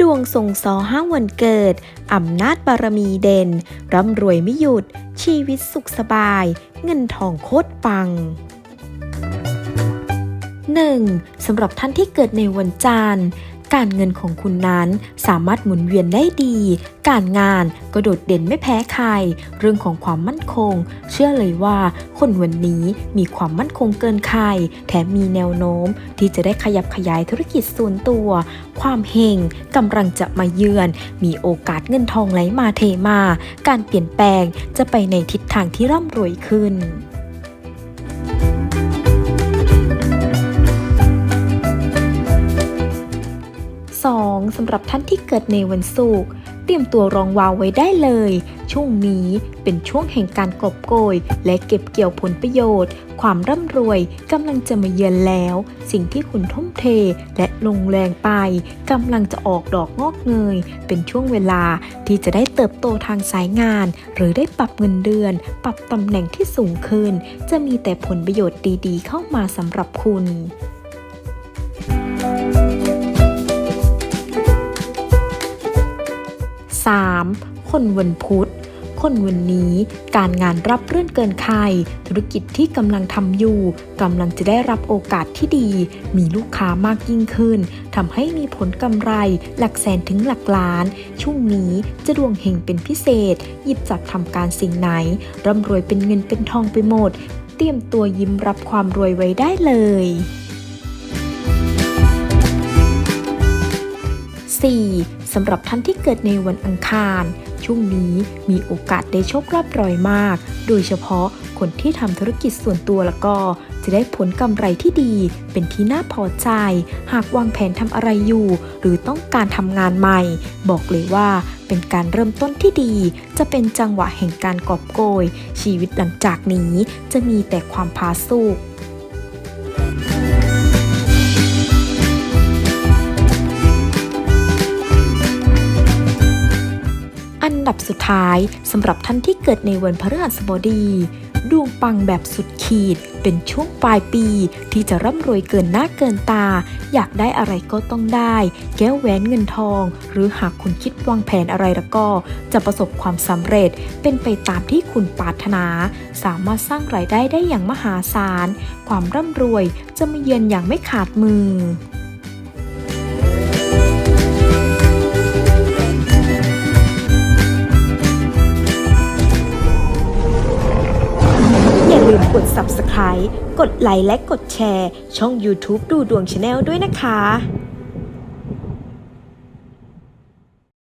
ดวงส่งสอห้าวันเกิด อำนาจบารมีเด่น ร่ำรวยไม่หยุด ชีวิตสุขสบาย เงินทองโคตรปัง 1. สำหรับท่านที่เกิดในวันจันทร์ การเงินของคุณนั้นสามารถหมุนเวียนได้ดี การงานก็โดดเด่นไม่แพ้ใคร เรื่องของความมั่นคง เชื่อเลยว่าคนวันนี้มีความมั่นคงเกินใคร แถมมีแนวโน้ม ที่จะได้ขยับขยายธุรกิจส่วนตัว ความเฮงกำลังจะมาเยือน มีโอกาสเงินทองไหลมาเทมา การเปลี่ยนแปลงจะไปในทิศทางที่ร่ำรวยขึ้น 2. สำหรับท่านที่เกิดในวันศุกร์เตรียมตัวรองวาวไว้ได้เลย ช่วงนี้เป็นช่วงแห่งการกอบโกย และเก็บเกี่ยวผลประโยชน์ ความร่ำรวยกำลังจะมาเยือนแล้ว สิ่งที่คุณทุ่มเทและลงแรงไปกำลังจะออกดอกงอกเงย เป็นช่วงเวลาที่จะได้เติบโตทางสายงาน หรือได้ปรับเงินเดือน ปรับตำแหน่งที่สูงขึ้น จะมีแต่ผลประโยชน์ดีๆ เข้ามาสำหรับคุณ คนวันพุธ คนวันนี้ การงานรับเรื่อนเกินใครธุรกิจที่กำลังทำอยู่กำลังจะได้รับโอกาสที่ดี มีลูกค้ามากยิ่งขึ้นทำให้มีผลกำไรหลักแสนถึงหลักล้าน ช่วงนี้จะดวงเฮงเป็นพิเศษ หยิบจับทำการสิ่งไหน ร่ำรวยเป็นเงินเป็นทองไปหมด เตรียมตัวยิ้มรับความรวยไว้ได้เลย 4. สำหรับท่านที่เกิดในวันอังคาร ช่วงนี้มีโอกาสได้โชคลาภรอยมาก โดยเฉพาะคนที่ทำธุรกิจส่วนตัวแล้วก็ จะได้ผลกำไรที่ดี เป็นที่น่าพอใจ หากวางแผนทำอะไรอยู่ หรือต้องการทำงานใหม่ บอกเลยว่าเป็นการเริ่มต้นที่ดี จะเป็นจังหวะแห่งการกอบโกย ชีวิตหลังจากนี้จะมีแต่ความพาสุก อันดับสุดท้ายสำหรับท่านที่เกิดในวันพฤหัสบดี ดวงปังแบบสุดขีด เป็นช่วงปลายปี ที่จะร่ำรวยเกินหน้าเกินตา อยากได้อะไรก็ต้องได้ แก้วแหวนเงินทอง หรือหากคุณคิดวางแผนอะไรแล้วก็ จะประสบความสำเร็จ เป็นไปตามที่คุณปรารถนา สามารถสร้างรายได้ได้อย่างมหาศาล ความร่ำรวยจะมาเยือนอย่างไม่ขาดมือ กด subscribe กดไลค์และกดแชร์ ช่อง YouTube ดูดวงชาแนลด้วยนะคะ